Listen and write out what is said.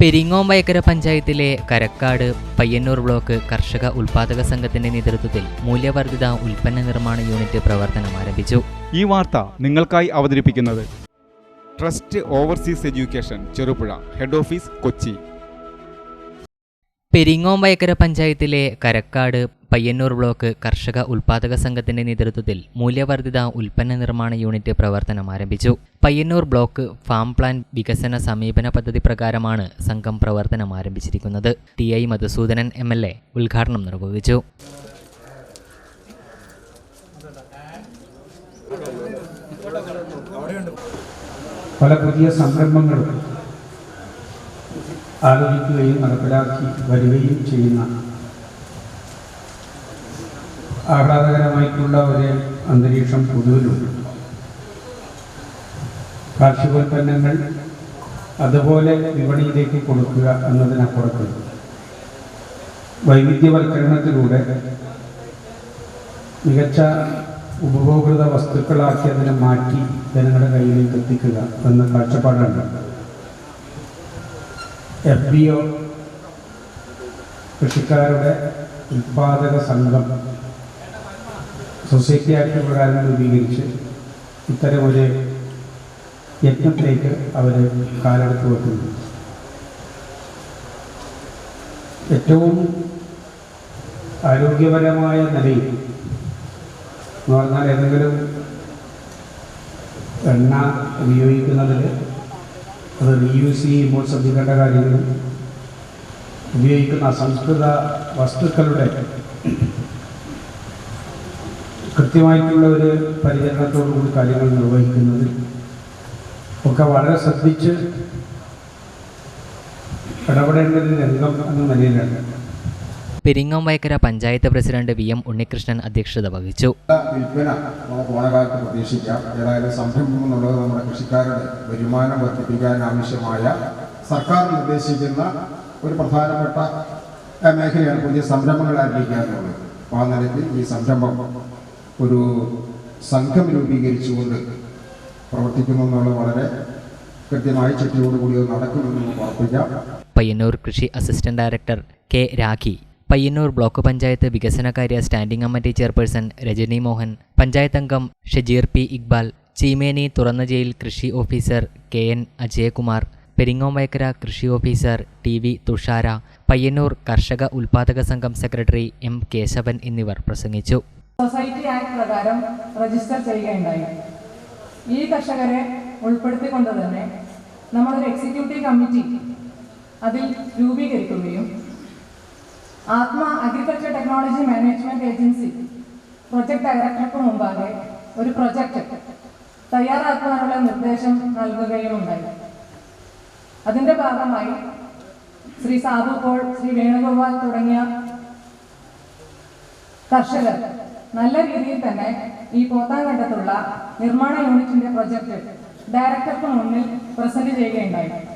പെരിങ്ങോമ്പയക്കര പഞ്ചായത്തിലെ കരക്കാട് പയ്യന്നൂർ ബ്ലോക്ക് കർഷക ഉൽപാദക സംഘത്തിന്റെ നേതൃത്വത്തിൽ മൂല്യവർദ്ധിത ഉൽപ്പന്ന നിർമ്മാണ യൂണിറ്റ് പ്രവർത്തനം ആരംഭിച്ചു. ഈ വാർത്ത നിങ്ങൾക്കായി അവതരിപ്പിക്കുന്നത് trust overseas education Cherupuzha head office Kochi. പെരിങ്ങോമ്പയക്കര പഞ്ചായത്തിലെ കരക്കാട് പയ്യന്നൂർ ബ്ലോക്ക് കർഷക ഉൽപാദക സംഘത്തിന്റെ നേതൃത്വത്തിൽ മൂല്യവർദ്ധിത ഉൽപ്പന്ന നിർമ്മാണ യൂണിറ്റ് പ്രവർത്തനം ആരംഭിച്ചു. പയ്യന്നൂർ ബ്ലോക്ക് ഫാം പ്ലാൻ വികസന സമീപന പദ്ധതി പ്രകാരമാണ് സംഘം പ്രവർത്തനം ആരംഭിച്ചിരിക്കുന്നത്. T I Madhusoodanan M L A ഉദ്ഘാടനം നിർവഹിച്ചു. പല പുതിയ സംരംഭങ്ങളും ആലോചിക്കുകയും നടപ്പിലാക്കി വരികയും ചെയ്യുന്ന ആഹ്ലാദകരമായിട്ടുള്ള ഒരു അന്തരീക്ഷം പൊതുവിലുണ്ട്. കാർഷികോൽപ്പന്നങ്ങൾ അതുപോലെ വിപണിയിലേക്ക് കൊടുക്കുക എന്നതിനപ്പുറത്ത് വൈവിധ്യവൽക്കരണത്തിലൂടെ മികച്ച ഉപഭോക്തൃ വസ്തുക്കളാക്കി അതിനെ മാറ്റി ജനങ്ങളുടെ കയ്യിലേക്ക് എത്തിക്കുക എന്ന കാഴ്ചപ്പാടുണ്ട്. എഫ് ബി ഒ കൃഷിക്കാരുടെ ഉൽപാദക സംഘം സൊസൈറ്റി ആക്ട് പ്രകാരം രൂപീകരിച്ച് ഇത്തരമൊരു യജ്ഞത്തിലേക്ക് അവർ കാലെടുത്ത് വെക്കുന്നു. ഏറ്റവും ആരോഗ്യപരമായ നിലയിൽ എന്ന് പറഞ്ഞാൽ ഏതെങ്കിലും എണ്ണ ഉപയോഗിക്കുന്നതിൽ അത് റീയൂസ് ചെയ്യുമ്പോൾ ശ്രദ്ധിക്കേണ്ട കാര്യങ്ങൾ. ഉപയോഗിക്കുന്ന അസംസ്കൃത വസ്തുക്കളുടെ കൃത്യമായിട്ടുള്ള ഒരു പരിചരണത്തോടുകൂടി കാര്യങ്ങൾ നിർവഹിക്കുന്നത് ഒക്കെ വളരെ ശ്രദ്ധിച്ച് ഇടപെടേണ്ട ഒരു രംഗം എന്ന നിലയിലാണ്. പെരിങ്ങോമ്പയക്കര panchayat president V M Unnikrishnan അധ്യക്ഷത വഹിച്ചു. വിൽപ്പന നമുക്ക് ഓണകാലത്ത് പ്രതീക്ഷിക്കാം. ഏതായാലും സംരംഭം എന്നുള്ളത് നമ്മുടെ കൃഷിക്കാരുടെ വരുമാനം വർദ്ധിപ്പിക്കാൻ ആവശ്യമായ സർക്കാർ നിർദ്ദേശിക്കുന്ന ഒരു പ്രധാനപ്പെട്ട മേഖലയാണ് പുതിയ സംരംഭങ്ങൾ ആരംഭിക്കുക എന്നുള്ളത് ആ നിലയ്ക്ക് ഈ സംരംഭം ഒരു സംഘം രൂപീകരിച്ചുകൊണ്ട് പ്രവർത്തിക്കുമെന്നുള്ള വളരെ കൃത്യമായി ചട്ടിയോടുകൂടി നടക്കുമെന്ന് നമുക്ക് ഉറപ്പിക്കാം. പയ്യന്നൂർ കൃഷി assistant director K Rakhi Payyanur block panchayat വികസനകാര്യ standing committee chairperson Rajani Mohan panchayat അംഗം ഷജീർ പി ഇക്ബാൽ ചീമേനി തുറന്ന ജയിൽ കൃഷി ഓഫീസർ കെ എൻ അജയകുമാർ പെരിങ്ങോമ്പയക്കര കൃഷി officer T V Thushara Payyanur കർഷക ഉൽപാദക സംഘം സെക്രട്ടറി എം കേശവൻ എന്നിവർ പ്രസംഗിച്ചു. സൊസൈറ്റി ആക്ട് പ്രകാരം രജിസ്റ്റർ ചെയ്യുകയുണ്ടായി. ഈ കർഷകരെ ഉൾപ്പെടുത്തിക്കൊണ്ട് തന്നെ നമ്മളൊരു എക്സിക്യൂട്ടീവ് കമ്മിറ്റി അതിൽ രൂപീകരിക്കുകയും ATMA agriculture technology management agency project ഡയറക്ടർക്ക് മുമ്പാകെ ഒരു പ്രൊജക്ട് തയ്യാറാക്കാനുള്ള നിർദ്ദേശം നൽകുകയും ഉണ്ടായി. അതിന്റെ ഭാഗമായി ശ്രീ സാബു പോൾ ശ്രീ വേണുഗോപാൽ തുടങ്ങിയ കർഷകർ നല്ല രീതിയിൽ തന്നെ ഈ പോത്താങ്കണ്ടത്തുള്ള നിർമ്മാണ യൂണിറ്റിന്റെ പ്രൊജക്ട് ഡയറക്ടർക്ക് മുന്നിൽ പ്രസന്റ് ചെയ്യുകയുണ്ടായി.